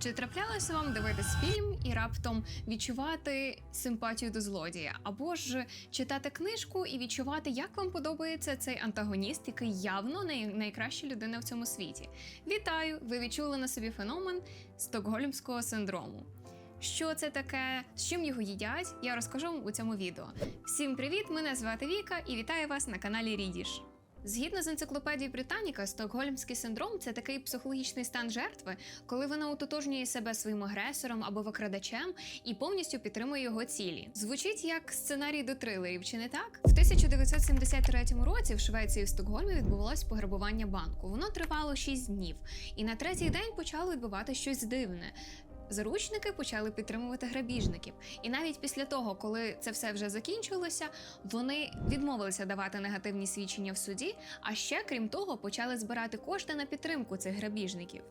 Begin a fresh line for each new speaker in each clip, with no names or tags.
Чи траплялося вам дивитись фільм і раптом відчувати симпатію до злодія? Або ж читати книжку і відчувати, як вам подобається цей антагоніст, який явно най- найкраща людина в цьому світі? Вітаю! Ви відчули на собі феномен стокгольмського синдрому. Що це таке, з чим його їдять, я розкажу вам у цьому відео. Всім привіт! Мене звати Віка і вітаю вас на каналі Рідіш. Згідно з енциклопедією Британіка, стокгольмський синдром це такий психологічний стан жертви, коли вона ототожнює себе своїм агресором або викрадачем і повністю підтримує його цілі. Звучить як сценарій до трилерів, чи не так? В 1973 році в Швеції в Стокгольмі відбувалось пограбування банку. Воно тривало 6 днів, і на третій день почало відбувати щось дивне. Заручники почали підтримувати грабіжників, і навіть після того, коли це все вже закінчилося, вони відмовилися давати негативні свідчення в суді. А ще крім того, почали збирати кошти на підтримку цих грабіжників.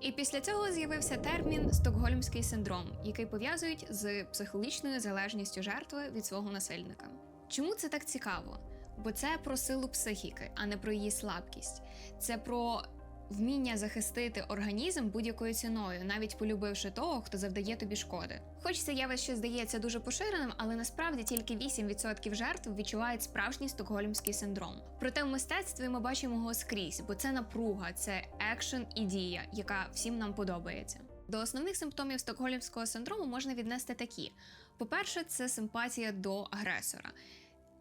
І після цього з'явився термін стокгольмський синдром, який пов'язують з психологічною залежністю жертви від свого насильника. Чому це так цікаво? Бо це про силу психіки, а не про її слабкість. Це про вміння захистити організм будь-якою ціною, навіть полюбивши того, хто завдає тобі шкоди. Хоч це явище здається дуже поширеним, але насправді тільки 8% жертв відчувають справжній стокгольмський синдром. Проте в мистецтві ми бачимо його скрізь, бо це напруга, це екшен і дія, яка всім нам подобається. До основних симптомів стокгольмського синдрому можна віднести такі: по-перше, це симпатія до агресора.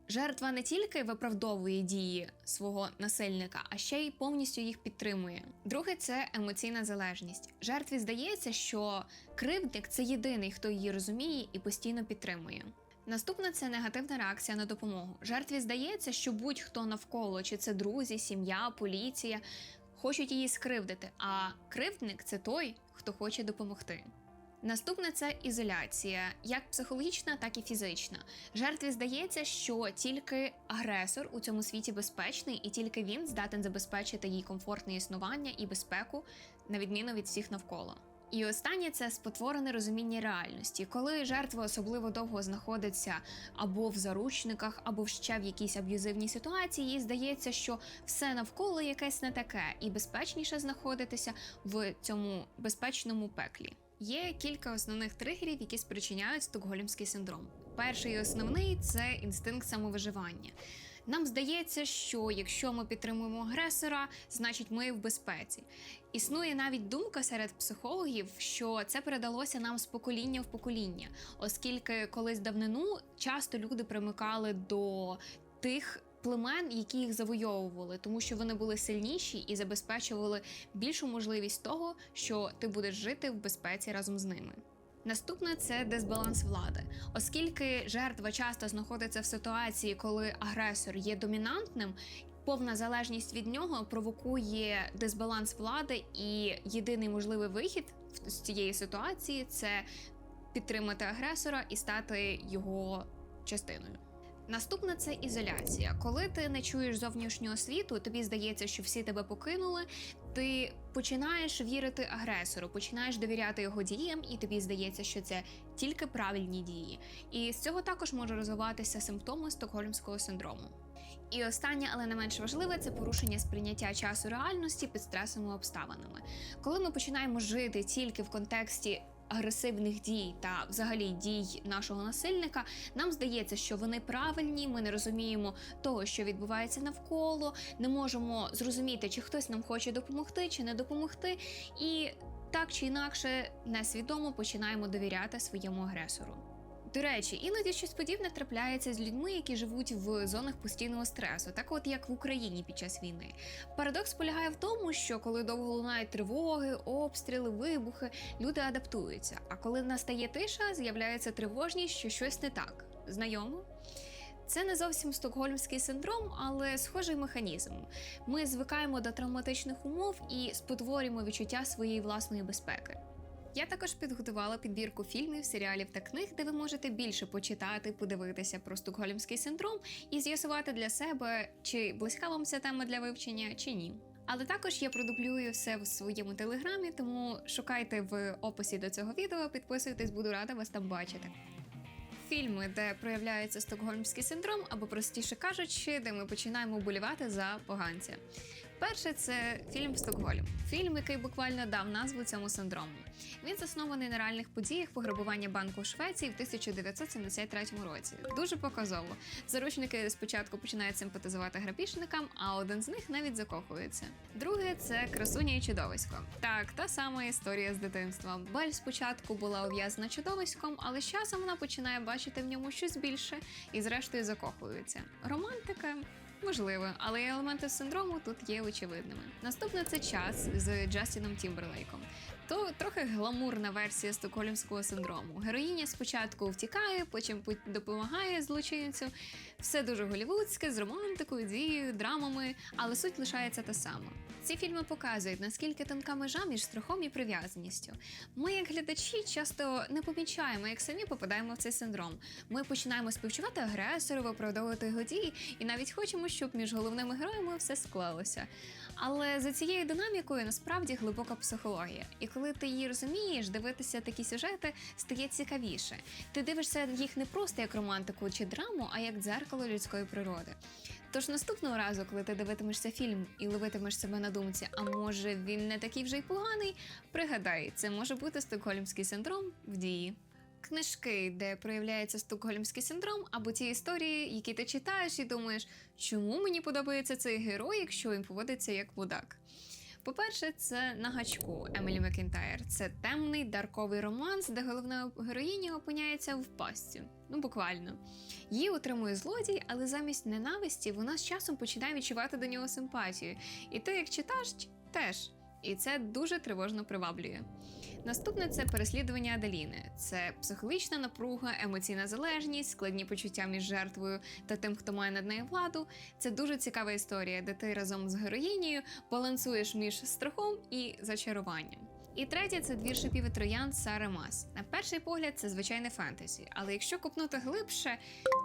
Жертва не тільки виправдовує дії свого насильника, а ще й повністю їх підтримує. Друге це емоційна залежність. Жертві здається, що кривдник це єдиний, хто її розуміє і постійно підтримує. Наступна це негативна реакція на допомогу. Жертві здається, що будь-хто навколо, чи це друзі, сім'я, поліція, хочуть її скривдити. А кривдник це той, хто хоче допомогти. Наступне це ізоляція, як психологічна, так і фізична. Жертві здається, що тільки агресор у цьому світі безпечний, і тільки він здатен забезпечити їй комфортне існування і безпеку, на відміну від всіх навколо. І останнє це спотворене розуміння реальності, коли жертва особливо довго знаходиться або в заручниках, або ще в якійсь аб'юзивній ситуації, їй здається, що все навколо якесь не таке, і безпечніше знаходитися в цьому безпечному пеклі. Є кілька основних тригерів, які спричиняють стокгольмський синдром. Перший і основний це інстинкт самовиживання. Нам здається, що якщо ми підтримуємо агресора, значить ми в безпеці. Існує навіть думка серед психологів, що це передалося нам з покоління в покоління, оскільки колись давнину часто люди примикали до тих. Племен, які їх завойовували, тому що вони були сильніші і забезпечували більшу можливість того, що ти будеш жити в безпеці разом з ними. Наступне це дисбаланс влади, оскільки жертва часто знаходиться в ситуації, коли агресор є домінантним. Повна залежність від нього провокує дисбаланс влади, і єдиний можливий вихід з цієї ситуації це підтримати агресора і стати його частиною. Наступне це ізоляція. Коли ти не чуєш зовнішнього світу, тобі здається, що всі тебе покинули. Ти починаєш вірити агресору, починаєш довіряти його діям, і тобі здається, що це тільки правильні дії. І з цього також може розвиватися симптоми стокгольмського синдрому. І останнє, але не менш важливе, це порушення сприйняття часу реальності під стресовими обставинами. Коли ми починаємо жити тільки в контексті агресивних дій та взагалі дій нашого насильника, нам здається, що вони правильні. Ми не розуміємо того, що відбувається навколо, не можемо зрозуміти, чи хтось нам хоче допомогти, чи не допомогти, і так чи інакше несвідомо починаємо довіряти своєму агресору. До речі, іноді щось подібне трапляється з людьми, які живуть в зонах постійного стресу, так от як в Україні під час війни. Парадокс полягає в тому, що коли довго лунають тривоги, обстріли, вибухи, люди адаптуються. А коли настає тиша, з'являється тривожність, що щось не так. Знайомо? Це не зовсім стокгольмський синдром, але схожий механізм. Ми звикаємо до травматичних умов і спотворюємо відчуття своєї власної безпеки. Я також підготувала підбірку фільмів, серіалів та книг, де ви можете більше почитати, подивитися про стокгольмський синдром і з'ясувати для себе, чи близька вам ця тема для вивчення, чи ні. Але також я продублюю все в своєму телеграмі, тому шукайте в описі до цього відео, підписуйтесь, буду рада вас там бачити. Фільми, де проявляється стокгольмський синдром, або простіше кажучи, де ми починаємо болівати за поганця. Перше це фільм Стокгольм. Фільм, який буквально дав назву цьому синдрому. Він заснований на реальних подіях пограбування банку у Швеції в 1973 році. Дуже показово. Заручники спочатку починають симпатизувати грабіжникам, а один з них навіть закохується. Друге це красуня і чудовисько. Так, та сама історія з дитинства. Бель спочатку була ув'язана чудовиськом, але з часом вона починає бачити в ньому щось більше і, зрештою, закохується. Романтика. Можливо, але елементи синдрому тут є очевидними. Наступне це час з Джастіном Тімберлейком. То трохи гламурна версія стокгольмського синдрому. Героїня спочатку втікає, потім допомагає злочинцю. Все дуже голівудське, з романтикою, дією, драмами, але суть лишається та сама. Ці фільми показують, наскільки тонка межа між страхом і прив'язаністю. Ми, як глядачі, часто не помічаємо, як самі попадаємо в цей синдром. Ми починаємо співчувати агресору, виправдовувати його дії, і навіть хочемо, щоб між головними героями все склалося. Але за цією динамікою насправді глибока психологія. І коли ти її розумієш, дивитися такі сюжети стає цікавіше. Ти дивишся їх не просто як романтику чи драму, а як дзеркало людської природи. Тож наступного разу, коли ти дивитимешся фільм і ловитимеш себе на думці, а може він не такий вже й поганий, пригадай, це може бути стокгольмський синдром в дії. Книжки, де проявляється стокгольмський синдром, або ті історії, які ти читаєш і думаєш, чому мені подобається цей герой, якщо він поводиться як мудак. По-перше, це на гачку Емілі Макінтайр. Це темний дарковий романс, де головна героїня опиняється в пастці. Ну, буквально. Її утримує злодій, але замість ненависті вона з часом починає відчувати до нього симпатію. І ти, як читач, теж. І це дуже тривожно приваблює. Наступне це переслідування Аделіни. Це психологічна напруга, емоційна залежність, складні почуття між жертвою та тим, хто має над нею владу. Це дуже цікава історія, де ти разом з героїнею балансуєш між страхом і зачаруванням. І третє це двір шипів і троян Сари Мас. На перший погляд, це звичайне фентезі, але якщо копнути глибше,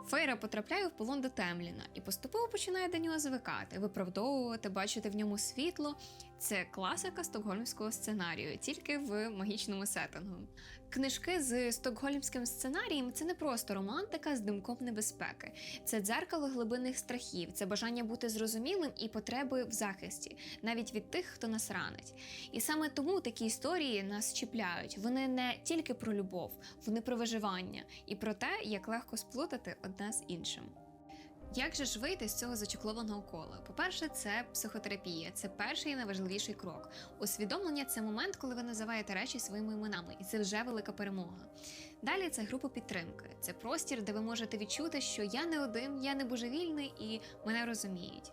Фейра потрапляє в полон до Темліна і поступово починає до нього звикати, виправдовувати, бачити в ньому світло. Це класика стокгольмського сценарію, тільки в магічному сеттингу. Книжки з стокгольмським сценарієм це не просто романтика з димком небезпеки, це дзеркало глибинних страхів, це бажання бути зрозумілим і потреби в захисті, навіть від тих, хто нас ранить. І саме тому такі історії нас чіпляють. Вони не тільки про любов, вони про виживання і про те, як легко сплутати одне з іншим. Як же ж вийти з цього зачеклованого кола? По-перше, це психотерапія, це перший і найважливіший крок. Усвідомлення це момент, коли ви називаєте речі своїми іменами, і це вже велика перемога. Далі це група підтримки, це простір, де ви можете відчути, що я не один, я не божевільний і мене розуміють.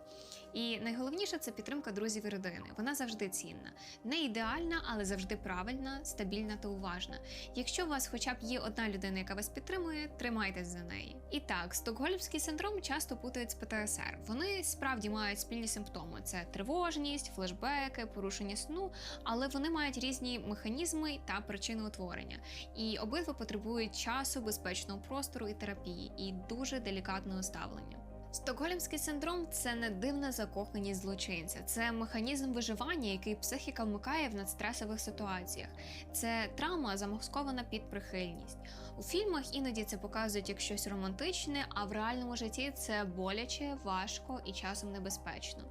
І найголовніше це підтримка друзів і родини. Вона завжди цінна, не ідеальна, але завжди правильна, стабільна та уважна. Якщо у вас хоча б є одна людина, яка вас підтримує, тримайтесь за неї. І так, стокгольмський синдром часто путають з ПТСР. Вони справді мають спільні симптоми: це тривожність, флешбеки, порушення сну, але вони мають різні механізми та причини утворення. І обидва потребують часу, безпечного простору і терапії, і дуже делікатного ставлення. Стокгольмський синдром це не дивна закоханість злочинця, це механізм виживання, який психіка вмикає в надстресових ситуаціях. Це травма, замаскована під прихильність. У фільмах іноді це показують як щось романтичне, а в реальному житті це боляче, важко і часом небезпечно.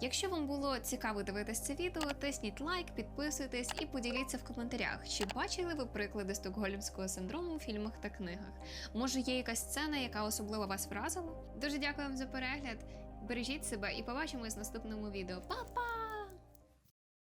Якщо вам було цікаво дивитися це відео, тисніть лайк, підписуйтесь і поділіться в коментарях, чи бачили ви приклади стокгольмського синдрому у фільмах та книгах. Може, є якась сцена, яка особливо вас вразила? Дуже дякую вам за перегляд. Бережіть себе і побачимось в наступному відео. Па-па!